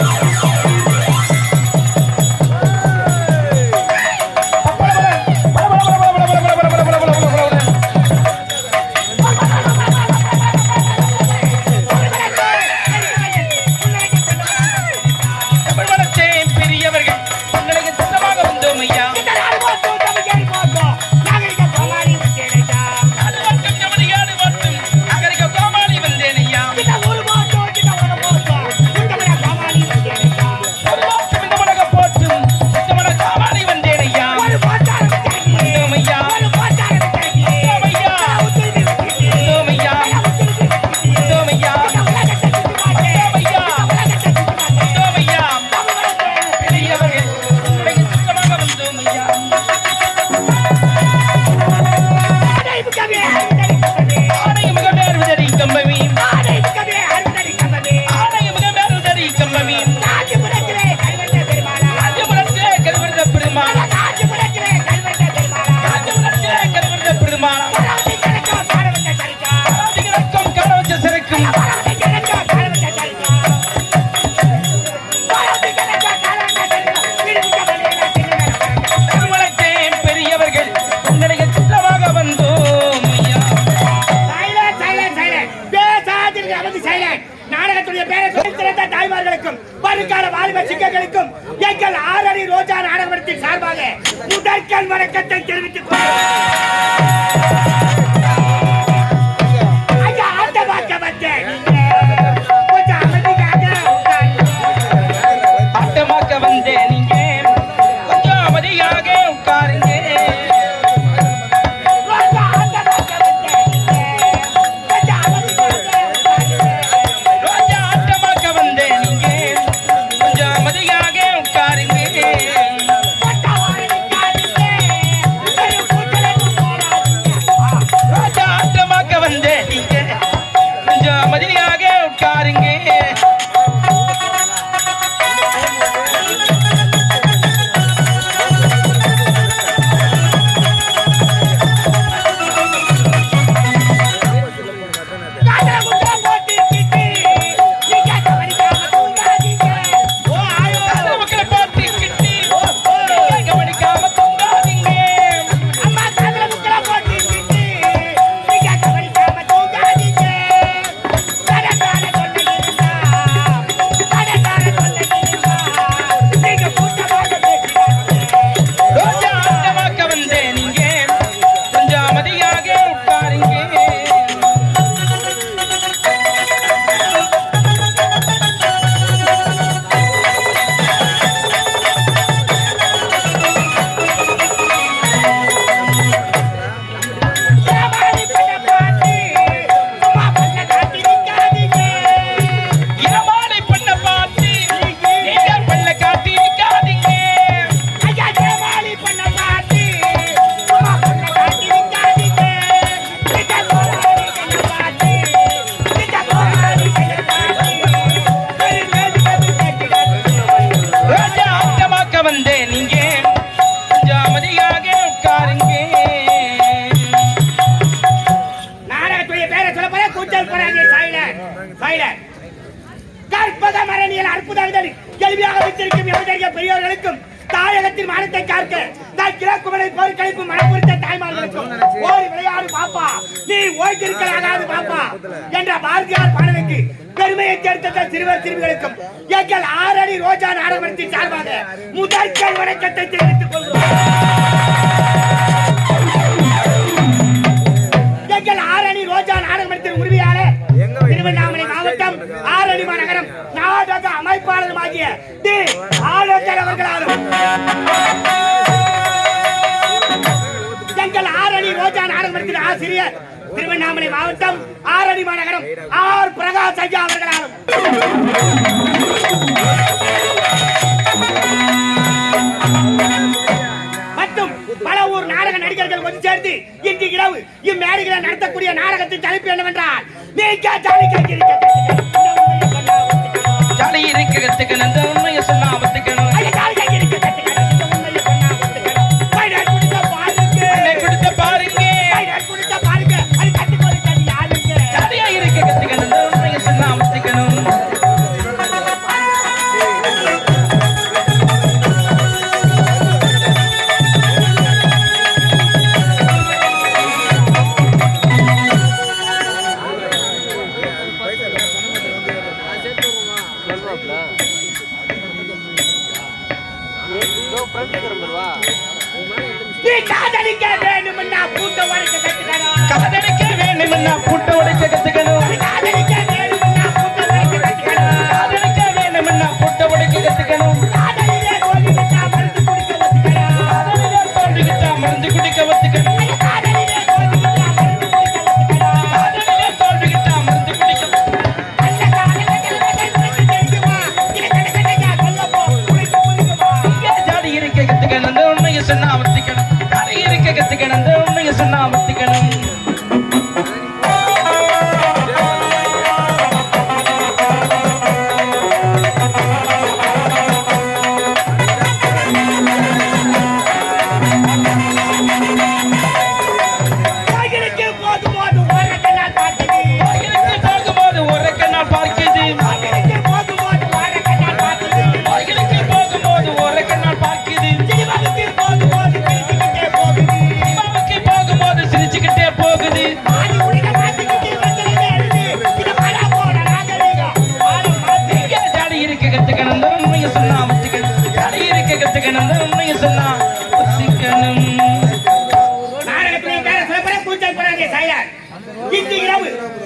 Yeah. சிங்கங்களுக்கும் எங்கள் ஆரணி ரோஜா நாடகத்தின் சார்பாக முதற்கல் வணக்கத்தை தெரிவித்துக் கொள்கிறேன் ஆட்டமாக்க நீங்க. கொஞ்சம் உட்காருங்க. நாடகத்துடைய பேரை சொல்ல போற கூச்சல் பராஜய சைலன் சைலன் கற்பக மரணியல் அற்புத கேள்வியாக வைத்திருக்கும் எவ்வளவு பெரியவர்களுக்கும் தாயகத்தின் மானத்தை காக்க நான் கிழக்குமலை போர்க்களிப்பும் மனப்புரித்த தாய்மார்களுக்கும் ஓடி விளையாடு பாப்பா. நீ ஓய்ந்திருக்கலாகாது பாப்பா. என்ற பாரதியார் பாடலுக்கு பெருமையை தேர்ந்த சிறுவர் சிறுமிகளுக்கும். எங்கள் ஆறடி ரோஜா நாடகத்தின் சார்பாக முதற்கல் வணக்கத்தை தெரிவித்துக் கொள்கிறோம். ஆசிரியர் திருவண்ணாமலை மாவட்டம் ஆரணி மாநகரம் ஆர் பிரகாஷ் ஐயா அவர்களாலும். மற்றும் பல ஊர் நாடக நடிகர்கள் ஒன்று சேர்ந்து இன்று இரவு இம்மேடைகளை நடத்தக்கூடிய நாடகத்தின் தலைப்பு என்னவென்றால் நீங்க ஜாலி கேட்கிறீங்க ஜாலி நீ காதலிக்க வேண்டும்னா பூட்ட உடைக்க கத்துக்கணும். காதலிக்க வேணும்னா புட்டு உடைக்க கத்துக்கணும். காதலிக்க வேண்டும்னா பூட்ட உடைக்க கத்துக்கணும். காதலிக்க வேணும்னா புட்டு உடைக்க கத்துக்கணும். காதலிலே மருந்து குடிக்க காதலிலே மருந்து குடிக்க சொன்னா இருக்க கத்துக்கணும்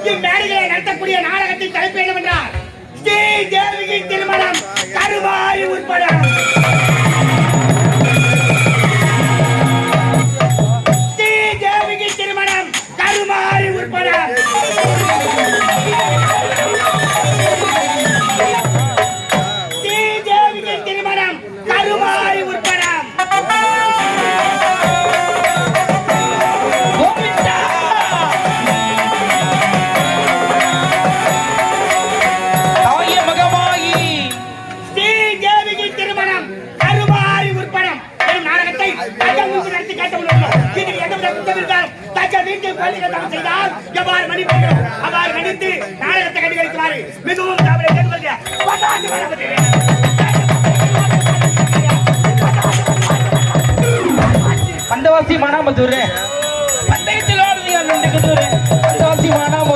இரவு இம்மேடைகளை நடத்தக்கூடிய நாடகத்தின் தலைப்பு என்னவென்றால் ஸ்ரீ தேவியின் திருமணம். கருவாய் உட்பட. காட்டப்பட்டுள்ளோம் இதில் எந்தவித குற்றம் வீட்டில் குழந்தைகள் செய்தால் எவ்வாறு அவ்வாறு மன்னித்து கண்டுகளிக்குமாறு மிகவும் தவறை கேட்டுக்கொள்கிறேன் பந்தவாசி மானாமதுரை. பந்தயத்தில் ஆடுதியால் நின்று பந்தவாசி மானாம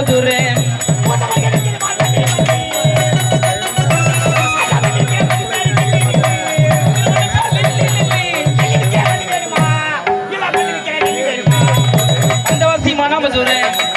मजूर है